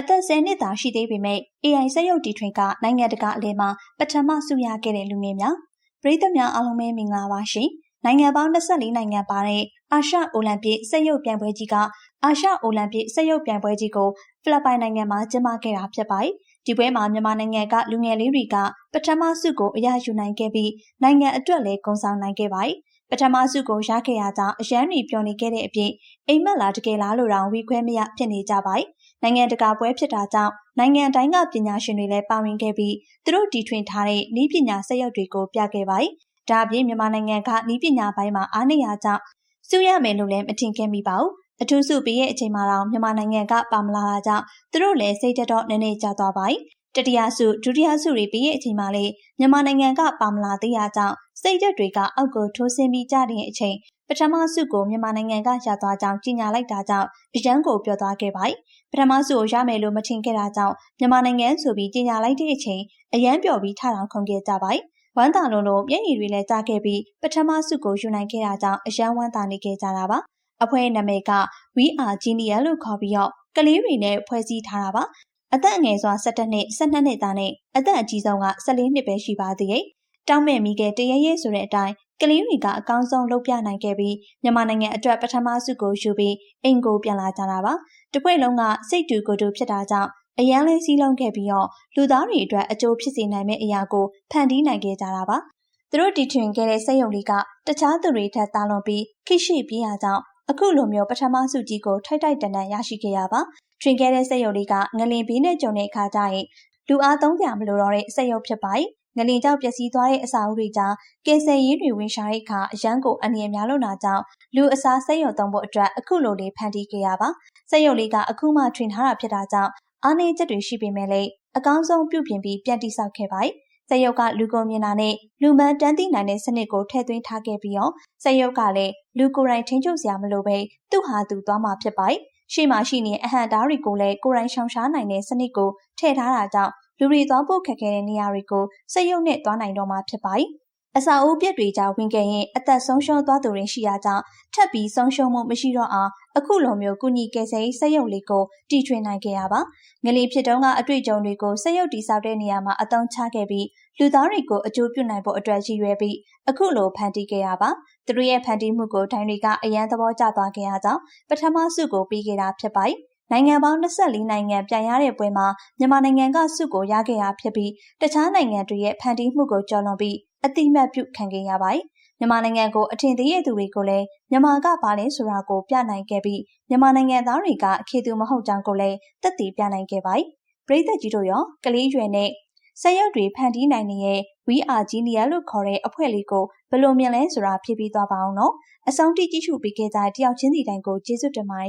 အသက်10နှစ်သာရှိသေးပေမဲ့ AI စက်ရုပ်တီထွင်ကနိုင်ငံတကာအလဲမှာပထမဆုရခဲ့တဲ့လူငယ်များပရိသတ်များအားလုံးပဲမင်္ဂလာပါရှင်နိုင်ငံပေါင်း24နိုင်ငံပါတဲ့အာရှအိုလံပစ်စက်ရုပ်ပြိုင်ပွဲကြီးကအာရှအိုလံပစ်စက်ရုပ်ပြိုင်ပွဲကြီးကိုဖိလစ်ပိုင်နိုင်ငံမှာကျင်းပခဲ့တာဖြစ်ပါတယ်ဒီပွဲမှာမြန်မာနိုင်ငံကလူငယ်လေးတွေကပထမဆုကိုအရယူနိုင်ခဲ့ပြီးနိုင်ငံအတွက်လည်းဂုဏ်ဆောင်နိုင်ခဲ့ပါတယ်ပထမဆုကိုရခဲ့ရကြောင်းအရန်တွေပြောနေခဲ့တဲ့အပြင်အိမ်မက်လာတကယ်လားလို့တောင်ဝီခွဲမရဖြစ်နေကြပါတယ်။ နိုင်ငံတကာပွဲဖြစ်တာကြောင့်နိုင်ငံတိုင်းကပညာရှင်တွေလည်းပါဝင်ခဲ့ပြီးသူတို့တီထွင်ထားတဲ့ဤပညာစက်ရုပ်တွေကိုပြခဲ့ပါတယ်။ဒါအပြင်မြန်မာနိုင်ငံကဤပညာပိုင်းမှာအားနည်းရကြောင်းစုရမယ်လို့လည်းမထင်ခဲ့မိပါဘူး။အထူးစုပြီးရဲ့အချိန်မှာတော့မြန်မာနိုင်ငံကပါမလာတာကြောင့်သူတို့လည်းစိတ်တတော့နည်းနည်းကြသွားပါ යි တတိယဆုဒုတိယဆုတွေပြီးရဲ့အချိန်မှာလေမြန်မာနိုင်ငံကပါမလာသေးရကြောင်းစိတ်ဓာတ်တွေကအောက်ကိုထိုးဆင်းပြီးကြတဲ့အချိန်ပထမဆုကိုမြန်မာနိုင်ငံကရသွားကြောင်းကြေညာလိုက်တာကြောင့်အရန်ကိုပြောသွားခဲ့ပါတယ်။ပထမဆုကိုရမယ်လို့မထင်ခဲ့တာကြောင့်မြန်မာနိုင်ငံဆိုပြီးကြေညာလိုက်တဲ့အချိန်အရန်ပျော်ပြီးထထောင်ခုန်ခဲ့ကြပါတယ်။ဝမ်းသာလုံးလုံးမျက်ရည်တွေလည်းကြားခဲ့ပြီးပထမဆုကိုယူနိုင်ခဲ့တာကြောင့်အရန်ဝမ်းသာနေခဲ့ကြတာပါ။အဖွဲ့နာမည်က We Are Genius လို့ခေါ်ပြီးတော့ကလေးတွေနဲ့ဖွဲ့စည်းထားတာပါ။ အသက်အငယ်စွာ17နှစ်12နှစ်သားနဲ့အသက်အကြီးဆုံးက14နှစ်ပဲရှိပါသေးတယ်။တောင်းမဲ့မိခဲ့တရရဲဆိုတဲ့အတိုင်းကလေးတွေကအကောင်းဆုံးလုပ်ပြနိုင်ခဲ့ပြီးမြန်မာနိုင်ငံအတွက်ပထမဆုကိုယူပြီးအိမ်ကိုပြန်လာကြတာပါ။တပွဲလုံးကစိတ်တူကိုယ်တူဖြစ်တာကြောင့်အရန်လေးစည်းလုံးခဲ့ပြီးတော့လူသားတွေအတွက်အကျိုးဖြစ်စေနိုင်မယ့်အရာကိုဖန်တီးနိုင်ခဲ့ကြတာပါ။သူတို့တီထွင်ခဲ့တဲ့စက်ရုံလေးကတခြားသူတွေထက်သာလွန်ပြီးခိရှိပြင်းရကြောင်း အခုလိုမျိုးပထမဆုကြီးကိုထိုက်ထိုက်တန်တန်ရရှိခဲ့ရပါ။ထွင်ခဲ့တဲ့စက်ရုံလေးကငလင်ဘီးနဲ့ကြုံတဲ့အခါကျရင်လူအားသုံးကြမလို့တော့တဲ့စက်ရုံဖြစ်ပါတယ်။ငလင်ကြောက်ပျက်စီးသွားတဲ့အစာအုပ်တွေကြောင့်ကယ်ဆယ်ရေးတွေဝင်ရှာတဲ့အခါအရန်ကိုအန္တရာယ်များလွန်းတာကြောင့်လူအစားစိတ်ရုံသုံးဖို့အတွက်အခုလိုလေးဖန်တီးခဲ့ရပါစိတ်ရုံလေးကအခုမှထွင်ထားတာဖြစ်တာကြောင့်အားနည်းချက်တွေရှိပေမဲ့လည်းအကောင်းဆုံးပြုပြင်ပြီးပြန်တိဆောက်ခဲ့ပါတယ် စက်ရုပ်ကလူကုန်မြင်တာနဲ့လူမှန်တန်းသိနိုင်တဲ့စနစ်ကိုထည့်သွင်းထားခဲ့ပြီးတော့စက်ရုပ်ကလည်းလူကိုယ်တိုင်ထိန်းချုပ်စရာမလိုပဲသူ့ဟာသူသွားမှာဖြစ်ပါတယ်။ရှေ့မှာရှိနေအဟံတားတွေကိုလည်းကိုယ်တိုင်ရှောင်ရှားနိုင်တဲ့စနစ်ကိုထည့်ထားတာကြောင့်လူတွေသွားဖို့ခက်ခဲတဲ့နေရာတွေကိုစက်ရုပ်နဲ့သွားနိုင်တော့မှာဖြစ်ပါတယ်။ အစာအိုးပြက်တွေကြောင့်ဝင်ခဲ့ရင်အသက်ဆုံးရှုံးသွားသူတွေရှိရာကြောင့်ထပ်ပြီးဆုံးရှုံးမှုမရှိတော့အောင်အခုလိုမျိုးကုညီကယ်ဆယ်ရေးစက်ရုပ်လေးကိုတီထွင်နိုင်ခဲ့ရပါငလီဖြစ်တုန်းကအတွေ့အကြုံတွေကိုစက်ရုပ်တီဆောက်တဲ့နေရာမှာအသုံးချခဲ့ပြီးလူသားတွေကိုအကျိုးပြုနိုင်ဖို့အတွက်ရည်ရွယ်ပြီးအခုလိုဖန်တီးခဲ့ရပါသူတို့ရဲ့ဖန်တီးမှုကိုဒိုင်းတွေကအရန်သဘောကျသွားခဲ့ရကြောင်းပထမဆုကိုပြီးခဲ့တာဖြစ်ပါတယ်နိုင်ငံပေါင်း24နိုင်ငံပြန်ရတဲ့ပွဲမှာမြန်မာနိုင်ငံကဆုကိုရခဲ့တာဖြစ်ပြီးတခြားနိုင်ငံတွေရဲ့ဖန်တီးမှုကိုကျော်လွန်ပြီး အတိမတ်ပြုခံခဲ့ရပါတယ်။မြန်မာနိုင်ငံကိုအထင်သေးတဲ့သူတွေကိုလည်းမြန်မာကဘာလဲဆိုတာကိုပြနိုင်ခဲ့ပြီးမြန်မာနိုင်ငံသားတွေကခေသူမဟုတ်ကြောင်းကိုလည်းသက်သေပြနိုင်ခဲ့ပါတယ်။ပြည်သက်ကြီးတို့ရောကလေးရွယ်နဲ့ဆက်ရုပ်တွေဖန်တီးနိုင်နေတဲ့ We Are Genius လို့ခေါ်တဲ့အဖွဲ့လေးကိုဘယ်လိုမြင်လဲဆိုတာဖြည့်ပြီးသွားပါအောင်နော်။အဆုံးထိကြည့်ရှုပေးခဲ့ကြတဲ့တယောက်ချင်းစီတိုင်းကိုကျေးဇူးတင်ပါတယ်